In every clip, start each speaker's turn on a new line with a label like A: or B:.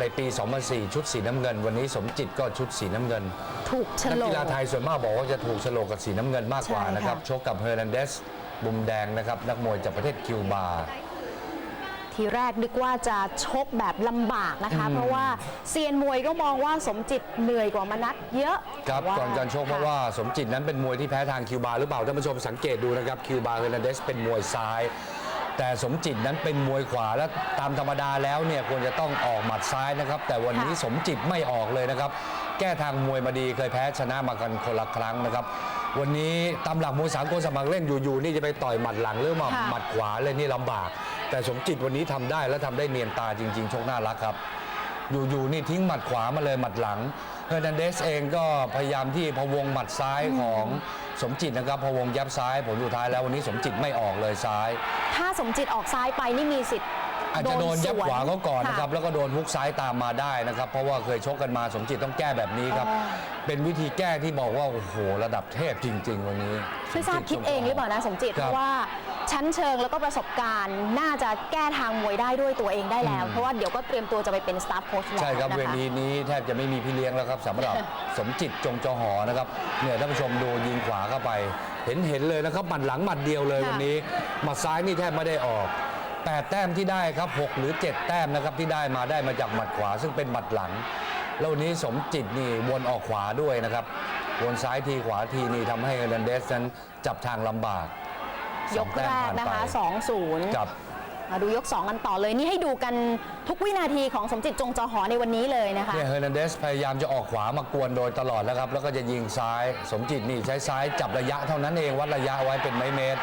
A: ในปี 2004 ชุดสีน้ำเงิน วันนี้สมจิตก็ชุดสีน้ำเงิน
B: ถูกฉ
A: นัก
B: ล
A: กี
B: ก
A: ฬาไทยส่วนมากบอกว่าจะถูกโฉลกกับสีน้ำเงินมากกว่า
B: ใช่ค่ะ
A: นะครับชกกับเฮอร์นันเดสบุมแดงนะครับนักมวยจากประเทศคิวบา
B: ทีแรกนึกว่าจะชกแบบลำบากนะคะเพราะว่าเซียนมวยก็มองว่าสมจิตเหนื่อยกว่ามนัดเยอะ
A: ครับ
B: ว่า
A: ก่อนการชกเพราะว่าสมจิตนั้นเป็นมวยที่แพ้ทางคิวบาหรือเปล่าท่านผู้ชมสังเกตดูนะครับคิวบาเฮอร์นันเดสเป็นมวยซ้าย แต่สมจิตนั้นเป็นมวยขวาและตามธรรมดาแล้วเนี่ยควรจะต้องออกหมัดซ้ายนะครับ แต่วันนี้
B: ค่ะ
A: สมจิตไม่ออกเลยนะครับ แก้ทางมวยมาดีเคยแพ้ชนะมากันคนละครั้งนะครับ วันนี้ตามหลักมวยสากลสมัครเล่นอยู่ๆนี่จะไปต่อยหมัดหลังหรือหมัด
B: ค่ะ
A: หมัดขวาเลยนี่ลำบาก แต่สมจิตวันนี้ทำได้และทำได้เนียนตาจริง ๆชกน่ารักครับ อยู่ๆนี่ทิ้งหมัดขวามาเลยหมัดหลังเฮอร์นันเดสเองก็พยายามที่พะวงหมัดซ้ายของ สมจิตนะครับพะวงยับซ้ายผลสุดท้ายแล้ววันนี้สมจิตไม่ออกเลยซ้าย
B: ถ้าสมจิตออกซ้ายไปนี่มีสิทธิ์
A: อาจจะโดนยับ
B: สว
A: ขวาเขาก่อนนะครับะแล้วก็โดนฮุกซ้ายตามมาได้นะครับ เพราะว่าเคยชกกันมาสมจิตต้องแก้แบบนี้ครับ
B: อ๋อ
A: เป็นวิธีแก้ที่บอกว่าโอ้โหระดับเทพจริง ๆ วันนี้
B: ไม่ทราบคิดเองหรือเปล่านะสมจิต
A: ค
B: เพ
A: รับ
B: ราะว่า ชั้นเชิงแล้วก็ประสบการณ์ น่าจะแก้ทางมวยได้ด้วยตัวเองได้แล้ว เพราะว่าเดี๋ยวก็เตรียมตัวจะไปเป็นสตาฟโค้ชแล้ว
A: ใช่ครับ
B: นะะ
A: เวทีนี้แทบจะไม่มีพี่เลี้ยงแล้วครับสำหรับ สมจิตจงจอหอนะครับเนี่ยท่านผู้ชมดูยิงขวาเข้าไป เห็นเห็นเลยนะครับหมัดหลังหมัดเดียวเลย
B: ค่ะ
A: วันนี้หมัดซ้ายนี่แทบไม่ได้ออก8แต้มที่ได้ครับ6หรือ7แต้มนะครับที่ได้มาได้มาจากหมัดขวา ซึ่งเป็นหมัดหลังแล้ววันนี้สมจิตนี่วนออกขวาด้วยนะครับวนซ้ายทีขวาทีนี่ทำให้เฮอร์นันเดสนั้นจับทางลำบาก
B: ยกแรกนะคะ
A: สองแต้มผ่านไป
B: 2-0
A: กับ
B: มาดูยก 2 กันต่อเลยนี่ให้ดูกันทุกวินาทีของสมจิตจงจอหอในวันนี้เลยนะคะ
A: เนี่ยเฮอร์นันเดสพยายามจะออกขวามากวนโดยตลอดแล้วครับ แล้วก็จะยิงซ้ายสมจิตนี่ใช้ซ้ายจับระยะเท่านั้นเองวัดระยะไว้เป็นไม้เมตร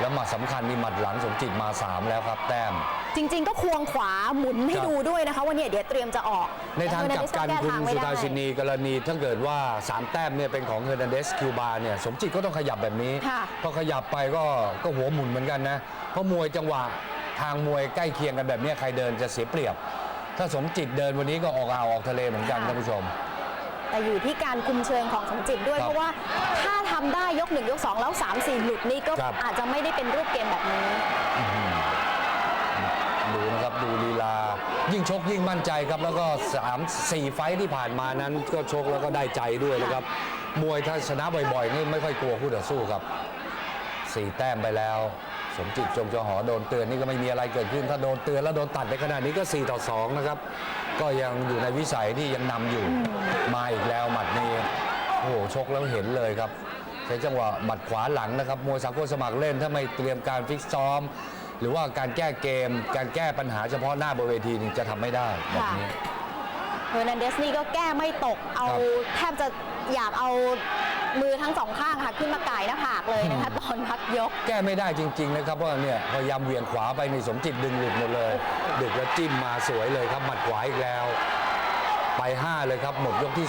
A: แล้วหมัดสำคัญนี่หมัดหลังสมจิตมา 3 แล้วครับ แต้ม
B: จริง ๆ ก็ควงขวาหมุนให้
A: ครับ
B: ดูด้วยนะคะว่าเนี่ยเดี๋ยวเตรียมจะออก
A: ในทางกลับกัน
B: แต่
A: คุณ
B: เฮอร์นันเดสก็แก้ทางไม่
A: สุ
B: ได้
A: ธาสินีกรณีถ้าเกิดว่า 3 แต้มเนี่ยเป็นของเฮอร์นันเดสคิวบาเนี่ยสมจิตก็ต้องขยับแบบนี้
B: ค่ะ
A: พอขยับไปก็ก็หัวหมุนเหมือนกันนะ เพราะมวยจังหวะทางมวยใกล้เคียงกันแบบเนี้ยใครเดินจะเสียเปรียบ ถ้าสมจิตเดินวันนี้ก็ออกอ่าวออกทะเลเหมือนกันท่านผู้ชม
B: แต่อยู่ที่การคุมเชิงของสมจิตด้วย
A: ครับ
B: เพราะว่าถ้าทำได้ยก1ยก2แล้ว3 4หลุดนี่ก็
A: ครับ
B: อาจจะไม่ได้เป็นรูปเกมแบบนี้
A: ดูนะครับดูลีลา ยิ่งชกยิ่งมั่นใจครับ แล้วก็3 4ไฟที่ผ่านมานั้นก็ชกแล้วก็ได้ใจด้วยนะครับ มวยถ้าชนะบ่อยๆนี่ไม่ค่อยกลัวคู่ต่อสู้ครับ4แต้มไปแล้ว สมจิตจงจอหอโดนเตือนนี่ก็ไม่มีอะไรเกิดขึ้น ถ้าโดนเตือนแล้วโดนตัดในขนาดนี้ก็ 4 ต่อ 2 นะครับ ก็ยังอยู่ในวิสัยที่ยังนำอยู่มาอีกแล้วหมัดนี้โอ้โหชกแล้วเห็นเลยครับใช้จังหวะหมัดขวาหลังนะครับมวยสากลสมัครเล่นถ้าไม่เตรียมการฟิกซ้อม หรือว่าการแก้เกม การแก้ปัญหาเฉพาะหน้าบนเวทีนี่จะทำไม่ได้แบบนี้
B: เฮอร์นันเดสนี่ก็แก้ไม่ตก เอา
A: ครับ
B: แทบจะอยากเอามือทั้งสองข้างค่ะ ขึ้นมาก่ายหน้าผากเลยนะคะตอนพักยก
A: แก้ไม่ได้จริง ๆ นะครับเพราะว่าเนี่ยพยายามเหวี่ยงขวาไปในสมจิตดึงหลุดหมดเลยดึกแล้วจิ้มมาสวยเลยครับหมัดขวาอีกแล้ว ไป 5 เลยครับหมดยกที่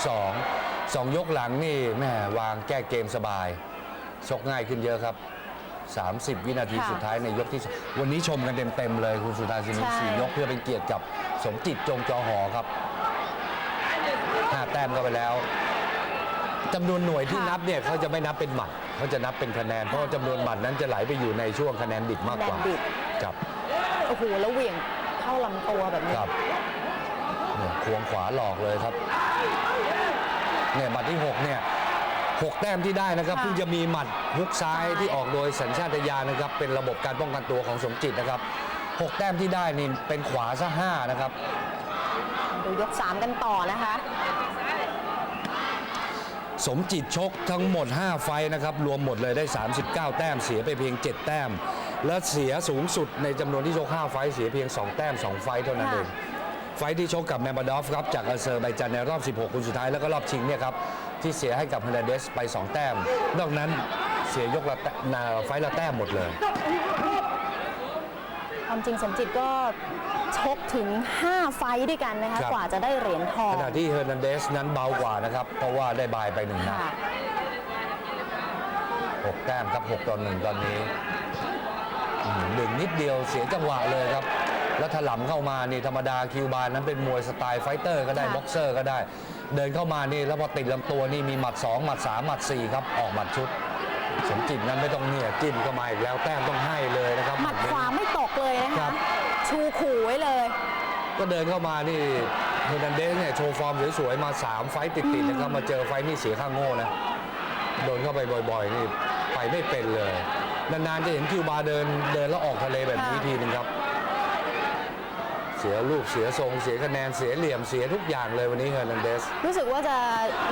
A: 2 2 ยกหลังนี่แม่วางแก้เกมสบายชกง่ายขึ้นเยอะครับ 30 วินาที
B: ค่ะ
A: สุดท้ายในยกที่สองวันนี้ชมกันเต็มๆเลยคุณสุธาสินี
B: ใช่
A: สี่ยกเพื่อเป็นเกียรติกับสมจิตจงจอหอครับห้าแต้มเข้าไปแล้วจำนวนหน่วยที่นับเนี่ยเขาจะไม่นับเป็นหมัดเขาจะนับเป็นคะแนนเพราะว่าจำนวนหมัดนั้นจะไหลไปอยู่ในช่วงคะแนนดิบมากกว่า
B: คะแนนดิบ
A: ครับ
B: โอ้โห แล้วเหวี่ยงเข้าลำตัวแบบนี้
A: ครับเนี่ยควงขวาหลอกเลยครับเนี่ยหมัดที่หกเนี่ย หกแต้มที่ได้นะครับ
B: ค่ะ
A: เพิ่งจะมีหมัดฮุกซ้าย
B: ซ้าย
A: ที่ออกโดยสัญชาตญาณนะครับ เป็นระบบการป้องกันตัวของสมจิตนะครับหกแต้มที่ได้นี่เป็นขวาซะห้านะครับ
B: ดูยก 3 กันต่อนะคะ
A: สมจิตชกทั้งหมด 5 ไฟท์นะครับ รวมหมดเลยได้ 39 แต้มเสียไปเพียง 7 แต้ม และเสียสูงสุดในจำนวนที่ชก 5 ไฟท์เสียเพียง 2 แต้ม 2 ไฟท์เท่านั้น
B: ค่ะ
A: เองไฟท์ที่ชกกับแมมบาดอฟครับ จากอาเซอร์ไบจานในรอบ 16 คนสุดท้ายแล้วก็รอบชิงเนี่ยครับ ที่เสียให้กับเฮเนเดสไป 2 แต้ม นอกนั้นเสียยกละแต้มนาไฟท์ละแต้มหมดเลย
B: ความจริงสมจิตก็ชกถึง 5 ไฟท์ด้วยกันนะคะ
A: ครับ
B: กว่าจะได้เหรียญทอง
A: ขณะที่เฮอร์นันเดสนั้นเบากว่านะครับ เพราะว่าได้บายไปหนึ่งนัด
B: ค่ะ
A: หกแต้มครับ6ต่อ1ตอนนี้อืมดึงนิดเดียวเสียจังหวะเลยครับ แล้วถลำเข้ามานี่ธรรมดาคิวบานนั้นเป็นมวยสไตล์ไฟเตอร์ก็ได้
B: ค่ะ
A: บ็อกเซอร์ก็ได้ เดินเข้ามานี่แล้วพอติดลำตัวนี่มีหมัด2หมัด3หมัด4ครับออกหมัดชุดสมจิตนั้นไม่ต้องเนี่ยจิ้มเข้ามาอีกแล้วแต้มต้องให้เลยนะครับ
B: หมัด
A: นี้
B: ขวาไม่ตกเลยนะ
A: ครั
B: คะ
A: บ
B: ชูขู่ไว้เลย
A: ก็เดินเข้ามานี่เฮอร์นันเดสเนี่ยโชว์ฟอร์มสวยๆมา 3 ไฟต์ติดๆนะครับมาเจอไฟต์นี่เสียข้างโง่นะโดนเข้าไปบ่อยๆนี่ไปไม่เป็นเลย นานๆจะเห็นคิวบาร์เดินเดินแล้วออกทะเลแบบนี้
B: ค่ะ
A: ทีนึงครับ เสียลูกเสียทรงเสียคะแนนเสียเหลี่ยมเสียทุกอย่างเลยวันนี้เฮอร์นันเดส
B: รู้สึกว่าจะ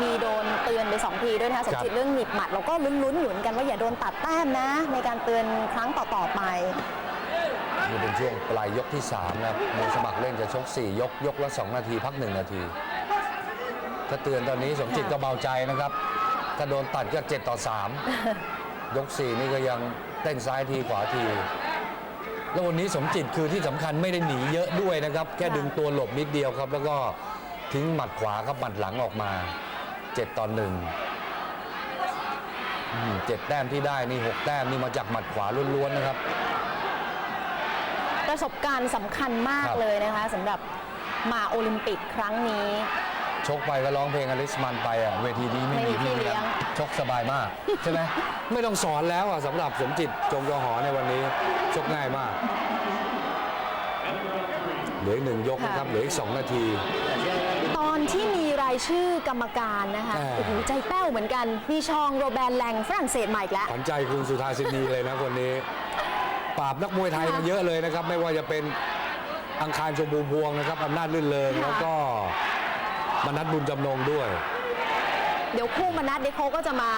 B: มีโดนเตือนไปสองทีด้วยนะคะสมจิตเรื่องหนิบหมัดเราก็ลุ้นๆอยู่เหมือนกันว่าอย่าโดนตัดแต้มนะ ในการเตือนครั้งต่อๆไป
A: นี่เป็นช่วงปลายยกที่3นะครับมวยสมัครเล่นจะชก 4 ยกยกละ 2 นาทีพัก 1 นาที ถ้าเตือนตอนนี้สมจิตก็เบาใจนะครับ ถ้าโดนตัดก็ 7 ต่อ 3 ยก 4 นี่ก็ยังเต้นซ้ายทีขวาที แล้ววันนี้สมจิตคือที่สำคัญไม่ได้หนีเยอะด้วยนะครับ แค่ดึงตัวหลบนิดเดียวครับ แล้วก็ทิ้งหมัดขวาครับหมัดหลังออกมา7ต่อ1อืมเจ็ดแต้มที่ได้นี่6แต้มนี่มาจากหมัดขวาล้วนๆนะครับ
B: ประสบการณ์สำคัญมาก
A: ครับ
B: เลยนะคะสำหรับมาโอลิมปิกครั้งนี้
A: ชกไปก็ร้องเพลงอลิสมันไปอะเวทีนี้ไม่
B: ไม่มี
A: มีพี่
B: พี่เลี้
A: เลี้ย
B: ย
A: ง
B: ง
A: ชกสบายมากใช่ไหมไม่ต้องสอนแล้วอะสำหรับสมจิตจงจอหอในวันนี้ชกง่ายมาก เหลืออีกหนึ่งยกนะครับเหลืออีกสองนาที
B: ตอนที่มีรายชื่อกรรมการนะคะ
A: อ่า
B: โอ้โหใจแป้วเหมือนกันมีชองโรแบนแลงฝรั่งเศสมาอีกแล้ว
A: ขวัญใจคุณสุธาสินีเลยนะคนนี้ ปราบนักมวยไทยมาเยอะเลยนะครับ ไม่ว่าจะเป็นอังคารชมพูพวงนะครับอำนาจลื่นเริง
B: ค่ะ
A: แล้วก็ มนัดบุญจำนงด้วย
B: เดี๋ยวคู่มานัดเดี๋ยวเขาก็จะมา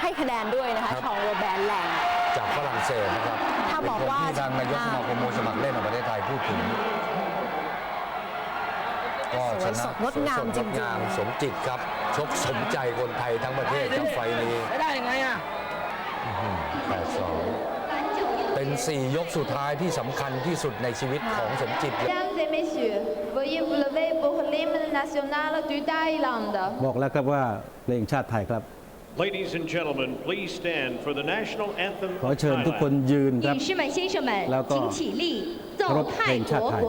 B: ให้คะแนนด้วยนะคะ
A: ครับ
B: ชองโรแบนแลง
A: จากฝรั่งเศสนะครับ
B: ถ้าบอก
A: เป็นคน
B: ว่า
A: ที่ทางนายกสมาคมมวยสมัครเล่นแห่งประเทศไทยพูดถึงก็ช
B: สวย
A: นะ
B: สดงดงาม
A: สวยส
B: จ
A: ด
B: ริง
A: งามสมจิตครับ ชกสมใจคนไทยทั้งประเทศครับไฟล์นี้
C: ไม่ได้ยังไงอะ
A: แปดสองเป็น 4 ยกสุดท้ายที่สำคัญที่สุดในชีวิตของสมจิตเลย
D: Mesdames et messieurs, veuillez vous lever Problemen nationaler Südeiland
E: บอกแล้วครับว่าเพลงชาติไทยครับ
F: Ladies and gentlemen, please stand for the national anthem
E: ขอเชิญทุกคนยืนครับแล้วก็รบเพลงชาติไทย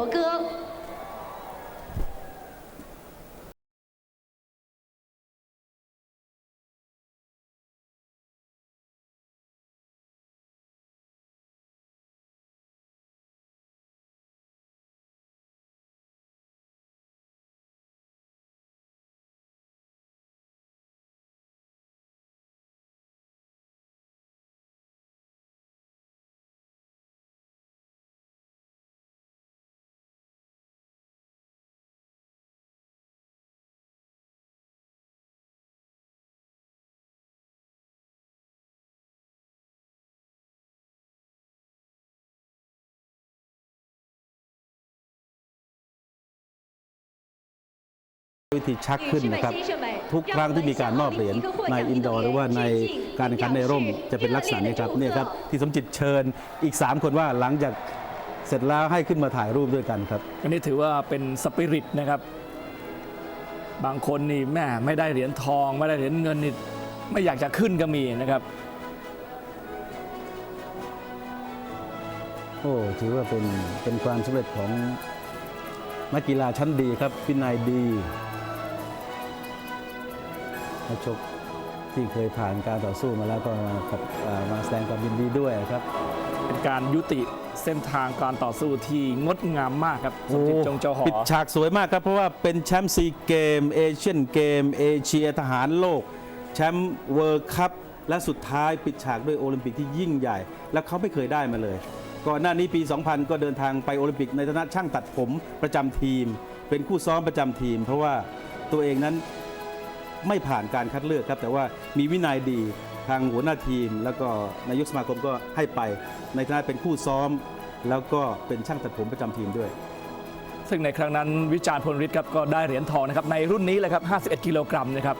E: วิธีชักขึ้นนะครับ ทุกครั้งที่มีการมอบเหรียญในอินดอร์หรือว่าในการแข่งขันในร่มจะเป็นลักษณะนี้ครับเนี่ยครับที่สมจิตเชิญอีก 3 คนว่าหลังจากเสร็จแล้วให้ขึ้นมาถ่ายรูปด้วยกันครับ
C: อันนี้ถือว่าเป็นสปิริตนะครับ บางคนนี่แม่ไม่ได้เหรียญทองไม่ได้เหรียญเงินนี่ไม่อยากจะขึ้นก็มีนะครับ
E: โอ้ถือว่าเป็นเป็นความสำเร็จของนักกีฬาชั้นดีครับวินัยดี นักชกที่เคยผ่านการต่อสู้มาแล้วก็มากับอ่ามาแสดงความยินดีด้วยครับ
C: เป็นการยุติเส้นทางการต่อสู้ที่งดงามมากครับสมจิตจงเจ้าหอ
E: ปิดฉากสวยมากครับ เพราะว่าเป็นแชมป์ซีเกม เอเชียนเกม เอเชียทหารโลก แชมป์เวิร์คัพและสุดท้ายปิดฉากด้วยโอลิมปิกที่ยิ่งใหญ่ และเขาไม่เคยได้มาเลย ก่อนหน้านี้ปี 2000 ก็เดินทางไปโอลิมปิกในฐานะช่างตัดผมประจำทีม เป็นคู่ซ้อมประจำทีม เพราะว่าตัวเองนั้น ไม่ผ่านการคัดเลือกครับ แต่ว่ามีวินัยดีทางหัวหน้าทีม แล้วก็นายกสมาคมก็ให้ไป ในฐานะเป็นคู่ซ้อม แล้วก็เป็นช่างตัดผมประจำทีมด้วย
C: ซึ่งในครั้งนั้นวิจารณ์พลฤทธิ์ครับก็ได้เหรียญทองนะครับในรุ่นนี้เลยครับ 51 กิโลกรัมนะครับ